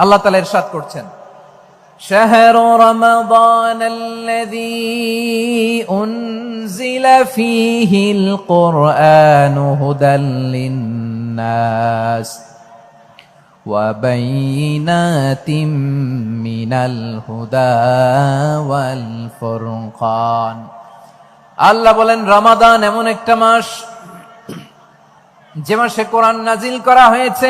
আল্লাহ তালা ইরশাদ করছেন شهر رمضان الذي أنزل فيه القرآن هدى للناس وبينات من الهدى والفرقان আল্লাহ বলেন রমাদান এমন একটা মাস যে মাসে কোরআন নাজিল করা হয়েছে